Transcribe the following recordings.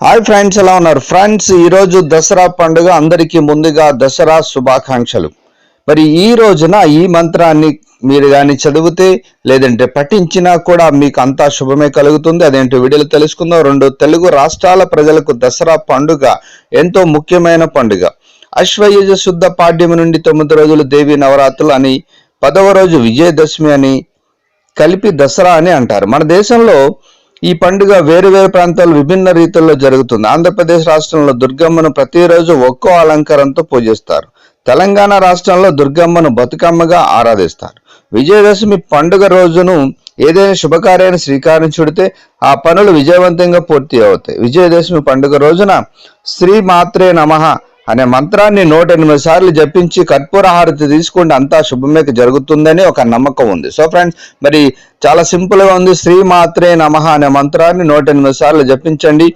Hi friends ఎలా ఉన్నారు? Friends ఈరోజు దసరా పండుగ అందరికీ ముందుగా దసరా శుభాకాంక్షలు. మరి ఈ రోజున ఈ మంత్రాన్ని మీరు కానీ చదివితే లేదంటే పఠించినా కూడా మీకు అంతా శుభమే కలుగుతుంది. అదేంటో వీడియోలు తెలుసుకుందాం. రెండు తెలుగు రాష్ట్రాల ప్రజలకు దసరా పండుగ ఎంతో ముఖ్యమైన పండుగ. అశ్వయుజ శుద్ధ పాడ్యమి నుండి తొమ్మిది రోజులు దేవి నవరాత్రులు అని పదవ రోజు విజయదశమి అని కలిపి దసరా అని అంటారు. మన దేశంలో ఈ పండుగ వేరు వేరు ప్రాంతాల్లో విభిన్న రీతుల్లో జరుగుతుంది. ఆంధ్రప్రదేశ్ రాష్ట్రంలో దుర్గమ్మను ప్రతిరోజు ఒక్కో అలంకారంతో పూజిస్తారు. తెలంగాణ రాష్ట్రంలో దుర్గమ్మను బతుకమ్మగా ఆరాధిస్తారు. విజయదశమి పండుగ రోజును ఏదైనా శుభకార్యాన్ని శ్రీకారం చుడితే ఆ పనులు విజయవంతంగా పూర్తి అవుతాయి. విజయదశమి పండుగ రోజున శ్రీ మాత్రే నమః అనే మంత్రాన్ని నూట ఎనిమిది సార్లు జపించి కర్పూర హారతి తీసుకుంటే అంతా శుభమే జరుగుతుందని ఒక నమ్మకం ఉంది. సో ఫ్రెండ్స్ మరి చాలా సింపుల్గా ఉంది. శ్రీ మాత్రే నమః అనే మంత్రాన్ని నూట ఎనిమిది సార్లు జపించండి.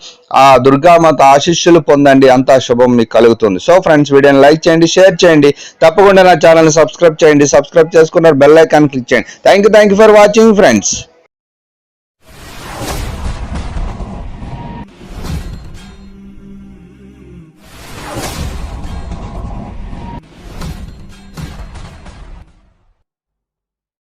ఆ దుర్గామాత ఆశిష్యులు పొందండి అంతా శుభం మీకు కలుగుతుంది. సో ఫ్రెండ్స్ వీడియోని లైక్ చేయండి షేర్ చేయండి. తప్పకుండా నా ఛానల్ని సబ్స్క్రైబ్ చేయండి. సబ్స్క్రైబ్ చేసుకున్నారు బెల్ ఐకాన్ క్లిక్ చేయండి. Thank you thank you for watching friends